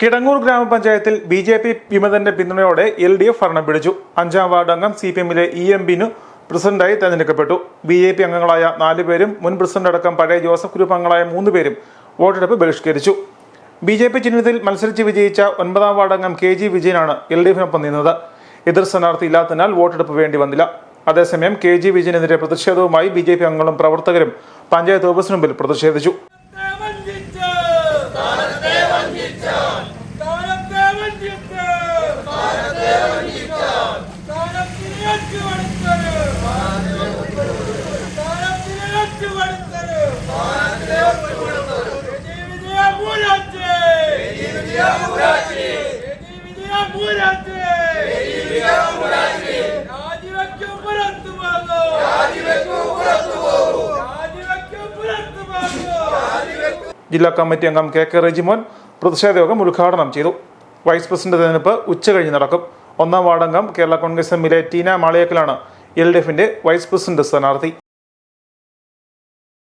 കിടങ്ങൂർ ഗ്രാമപഞ്ചായത്തിൽ B J P വിമതന്റെ പിന്തുണയോടെ L D F ഭരണം പിടിച്ചു അഞ്ചാം വാർഡ് അംഗം സി പി എമ്മിലെ ഇ എം ബിനു പ്രസിഡന്റായി തെരഞ്ഞെടുക്കപ്പെട്ടു. ബി ജെ പി അംഗങ്ങളായ നാല് പേരും മുൻ പ്രസിഡന്റ് അടക്കം പഴയ ജോസഫ് ഗ്രൂപ്പ് അംഗങ്ങളായ മൂന്ന് പേരും വോട്ടെടുപ്പ് ബഹിഷ്കരിച്ചു. ബി ജെ പി ചിഹ്നത്തിൽ മത്സരിച്ച് വിജയിച്ച ഒൻപതാം വാർഡ് അംഗം കെ ജി വിജയനാണ് എൽ ഡി എഫിനൊപ്പം നിന്നത്. എതിർ സ്ഥാനാർത്ഥി ഇല്ലാത്തതിനാൽ വോട്ടെടുപ്പ് വേണ്ടി വന്നില്ല. അതേസമയം കെ ജി വിജയനെതിരെ പ്രതിഷേധവുമായി ബി ജെ പി അംഗങ്ങളും പ്രവർത്തകരും പഞ്ചായത്ത് ഓഫീസിന് മുമ്പിൽ പ്രതിഷേധിച്ചു. ജില്ലാ കമ്മിറ്റി അംഗം കെ കെ റെജിമോൻ പ്രതിഷേധ യോഗം ഉദ്ഘാടനം ചെയ്തു. വൈസ് പ്രസിഡന്റ് തെരഞ്ഞെടുപ്പ് ഉച്ചകഴിഞ്ഞ് നടക്കും. ഒന്നാം വാർഡംഗം കേരള കോൺഗ്രസ് എമ്മിലെ ടീന മാളിയക്കലാണ് എൽ ഡി എഫിന്റെ വൈസ് പ്രസിഡന്റ് സ്ഥാനാർത്ഥി.